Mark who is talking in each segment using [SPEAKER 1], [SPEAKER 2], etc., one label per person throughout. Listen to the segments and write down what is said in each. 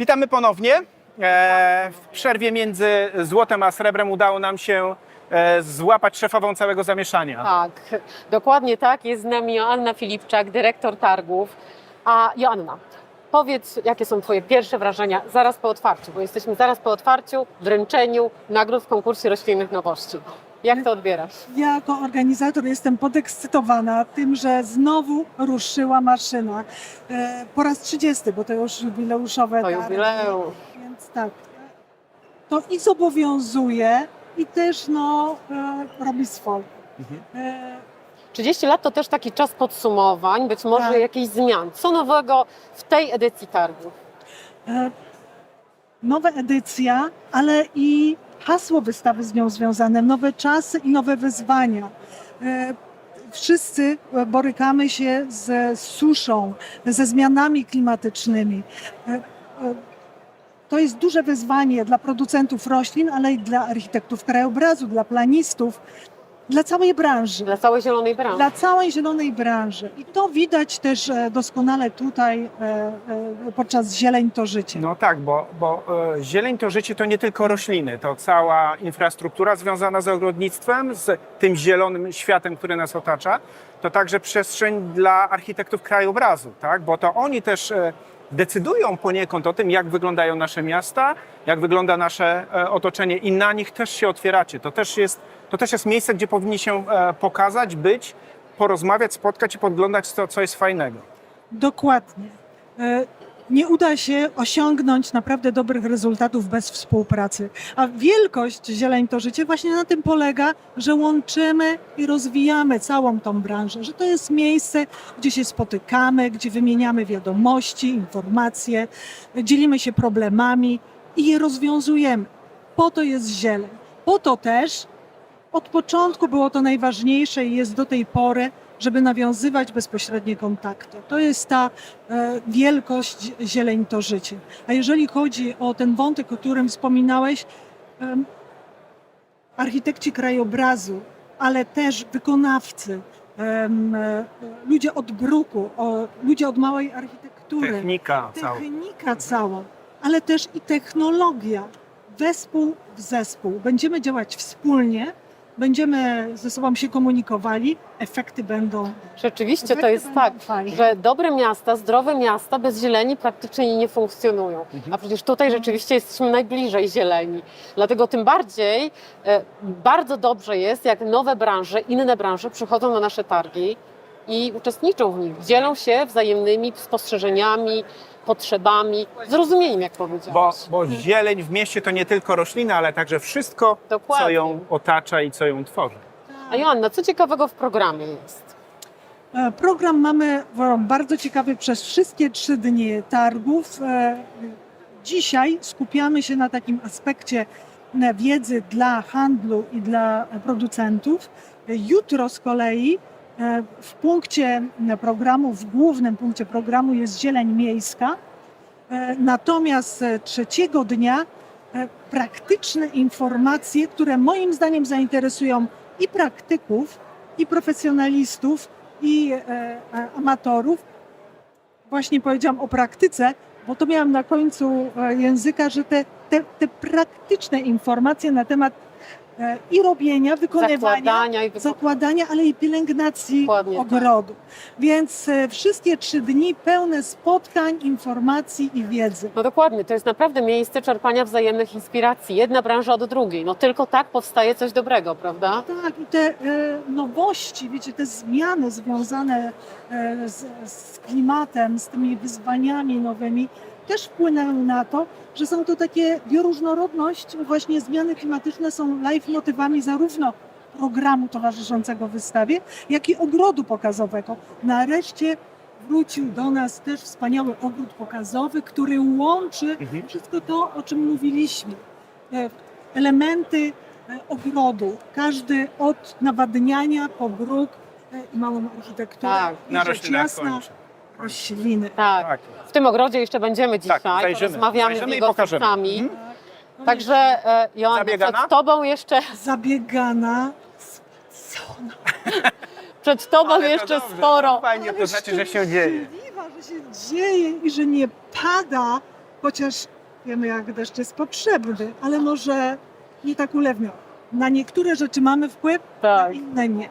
[SPEAKER 1] Witamy ponownie. E, W przerwie między złotem a srebrem udało nam się e, złapać szefową całego zamieszania.
[SPEAKER 2] Tak, dokładnie tak. Jest z nami Joanna Filipczak, dyrektor targów. A Joanna, powiedz, jakie są Twoje pierwsze wrażenia zaraz po otwarciu, bo jesteśmy zaraz po otwarciu, wręczeniu nagród w konkursie roślinnych nowości. Jak to odbierasz?
[SPEAKER 3] Ja jako organizator jestem podekscytowana tym, że znowu ruszyła maszyna. E, Po raz 30, bo to już jubileuszowe.
[SPEAKER 2] To jubileusz.
[SPEAKER 3] Więc tak. To i zobowiązuje, i też no, e, robi swoje.
[SPEAKER 1] Mhm.
[SPEAKER 3] E,
[SPEAKER 2] 30 lat to też taki czas podsumowań, być może
[SPEAKER 3] Tak.
[SPEAKER 2] jakichś zmian. Co nowego w tej edycji targów?
[SPEAKER 3] e, Nowa edycja, ale i hasło wystawy z nią związane, nowe czasy i nowe wyzwania. E, Wszyscy borykamy się z suszą, ze zmianami klimatycznymi. E, e, To jest duże wyzwanie dla producentów roślin, ale i dla architektów krajobrazu, dla planistów, dla całej branży.
[SPEAKER 2] Dla całej zielonej branży.
[SPEAKER 3] Dla całej zielonej branży. I to widać też e, doskonale tutaj e, e, podczas Zieleń to życie.
[SPEAKER 1] No tak, bo, bo zieleń to życie to nie tylko rośliny, to cała infrastruktura związana z ogrodnictwem, z tym zielonym światem, który nas otacza, to także przestrzeń dla architektów krajobrazu, tak? bo to oni też decydują poniekąd o tym, jak wyglądają nasze miasta, jak wygląda nasze e, otoczenie i na nich też się otwieracie. To też jest, to też jest miejsce, gdzie powinni się e, pokazać, być, porozmawiać, spotkać i podglądać to, co jest fajnego.
[SPEAKER 3] Dokładnie. Nie uda się osiągnąć naprawdę dobrych rezultatów bez współpracy. A wielkość Zieleń to życie właśnie na tym polega, że łączymy i rozwijamy całą tą branżę, że to jest miejsce, gdzie się spotykamy, gdzie wymieniamy wiadomości, informacje, dzielimy się problemami i je rozwiązujemy. Po to jest zieleń. Po to też od początku było to najważniejsze i jest do tej pory, żeby nawiązywać bezpośrednie kontakty. To jest ta e, wielkość zieleń to życie. A jeżeli chodzi o ten wątek, o którym wspominałeś, architekci krajobrazu, ale też wykonawcy, e, ludzie od bruku, ludzie od małej architektury,
[SPEAKER 1] Technika
[SPEAKER 3] technika cała, ale też i technologia. Wespół w zespół. Będziemy działać wspólnie, będziemy ze sobą się komunikowali, efekty będą.
[SPEAKER 2] Rzeczywiście to
[SPEAKER 3] efekty
[SPEAKER 2] jest
[SPEAKER 3] będą
[SPEAKER 2] tak,
[SPEAKER 3] fajne.
[SPEAKER 2] że dobre miasta, zdrowe miasta bez zieleni praktycznie nie funkcjonują.
[SPEAKER 1] Mhm.
[SPEAKER 2] A przecież tutaj rzeczywiście jesteśmy najbliżej zieleni. Dlatego tym bardziej e, bardzo dobrze jest, jak nowe branże, inne branże przychodzą na nasze targi i uczestniczą w nich. Dzielą się wzajemnymi spostrzeżeniami, potrzebami, zrozumieniem, jak
[SPEAKER 1] Bo,
[SPEAKER 2] powiedziałeś.
[SPEAKER 1] bo zieleń w mieście to nie tylko roślina, ale także wszystko,
[SPEAKER 2] Dokładnie.
[SPEAKER 1] co ją otacza i co ją tworzy.
[SPEAKER 2] A Joanna, co ciekawego w programie jest?
[SPEAKER 3] E, Program mamy bardzo ciekawy przez wszystkie trzy dni targów. E, Dzisiaj skupiamy się na takim aspekcie e, wiedzy dla handlu i dla producentów. Jutro z kolei w punkcie e, programu, w głównym punkcie programu jest zieleń miejska. E, Natomiast e, trzeciego dnia e, praktyczne informacje, które moim zdaniem zainteresują i praktyków, i profesjonalistów, i e, e, amatorów. Właśnie powiedziałam o praktyce, bo to miałam na końcu e, języka, że te, te, te praktyczne informacje na temat e, i robienia, wykonywania,
[SPEAKER 2] Zakładania i wyko-
[SPEAKER 3] zakładania, ale i pielęgnacji
[SPEAKER 2] Dokładnie tak.
[SPEAKER 3] ogrodu. Więc e, wszystkie trzy dni pełne spotkań, informacji i wiedzy.
[SPEAKER 2] No dokładnie, to jest naprawdę miejsce czerpania wzajemnych inspiracji. Jedna branża od drugiej. No tylko tak powstaje coś dobrego, prawda?
[SPEAKER 3] Tak, i te e, nowości, wiecie, te zmiany związane e, z, z klimatem, z tymi wyzwaniami nowymi, też wpłynęły na to, że są to takie bioróżnorodność, właśnie zmiany klimatyczne są live motywami zarówno programu towarzyszącego wystawie, jak i ogrodu pokazowego. Nareszcie wrócił do nas też wspaniały ogród pokazowy, który łączy
[SPEAKER 1] Mhm.
[SPEAKER 3] wszystko to, o czym mówiliśmy. E, Elementy e, ogrodu, każdy od nawadniania po bruk e, i małą architekturę.
[SPEAKER 2] Tak,
[SPEAKER 1] Na
[SPEAKER 3] rzecz
[SPEAKER 1] roślinach kończę.
[SPEAKER 3] Rośliny.
[SPEAKER 2] Tak.
[SPEAKER 1] Tak.
[SPEAKER 2] W tym ogrodzie jeszcze będziemy dzisiaj,
[SPEAKER 1] Tak, zajrzymy.
[SPEAKER 2] porozmawiamy z
[SPEAKER 1] Zajrzymy i
[SPEAKER 2] jego
[SPEAKER 1] pokażemy.
[SPEAKER 2] twórcami.
[SPEAKER 1] Mhm.
[SPEAKER 3] No
[SPEAKER 2] Także e, Joanna,
[SPEAKER 1] Zabiegana?
[SPEAKER 2] przed tobą jeszcze,
[SPEAKER 3] Zabiegana. Co ona?
[SPEAKER 2] przed tobą
[SPEAKER 1] Ale to
[SPEAKER 2] jeszcze
[SPEAKER 1] dobrze,
[SPEAKER 2] sporo.
[SPEAKER 1] Fajnie, to znaczy, że się dzieje.
[SPEAKER 3] Szczęśliwa, że się dzieje i że nie pada chociaż wiemy, jak deszcz jest potrzebny, ale może nie tak ulewniony. Na niektóre rzeczy mamy wpływ,
[SPEAKER 2] Tak.
[SPEAKER 3] na inne nie.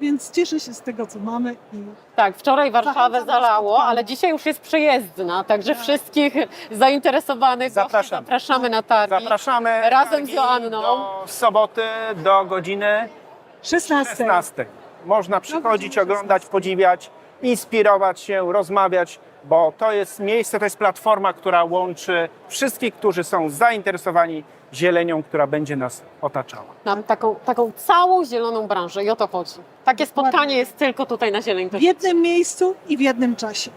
[SPEAKER 3] Więc cieszę się z tego, co mamy i
[SPEAKER 2] Tak, wczoraj Warszawę
[SPEAKER 3] Zachęcam
[SPEAKER 2] zalało, ale dzisiaj już jest przejezdna, także
[SPEAKER 3] Tak.
[SPEAKER 2] wszystkich zainteresowanych gości
[SPEAKER 1] Zapraszam.
[SPEAKER 2] zapraszamy na targi.
[SPEAKER 1] Zapraszamy
[SPEAKER 2] Razem
[SPEAKER 1] targi
[SPEAKER 2] z Joanną.
[SPEAKER 1] do soboty do godziny
[SPEAKER 3] 16.
[SPEAKER 1] 16. Można przychodzić, oglądać, podziwiać, inspirować się, rozmawiać, bo to jest miejsce, to jest platforma, która łączy wszystkich, którzy są zainteresowani zielenią, która będzie nas otaczała.
[SPEAKER 2] Na taką, taką całą zieloną branżę i o to chodzi. Takie spotkanie jest tylko tutaj na Zieleń.
[SPEAKER 3] W jednym miejscu i w jednym czasie.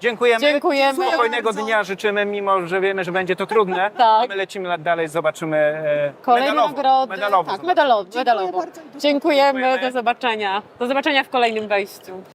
[SPEAKER 1] Dziękujemy.
[SPEAKER 2] Dziękujemy.
[SPEAKER 1] Spokojnego
[SPEAKER 3] bardzo.
[SPEAKER 1] dnia życzymy, mimo że wiemy, że będzie to trudne.
[SPEAKER 2] Tak.
[SPEAKER 1] My lecimy dalej, zobaczymy e,
[SPEAKER 2] Kolejne
[SPEAKER 1] medalowo,
[SPEAKER 2] nagrody.
[SPEAKER 1] medalowo
[SPEAKER 2] tak, medalowo.
[SPEAKER 3] Dziękuję
[SPEAKER 2] medalowo. Dziękujemy,
[SPEAKER 1] Dziękujemy.
[SPEAKER 2] do zobaczenia. Do zobaczenia w kolejnym wejściu.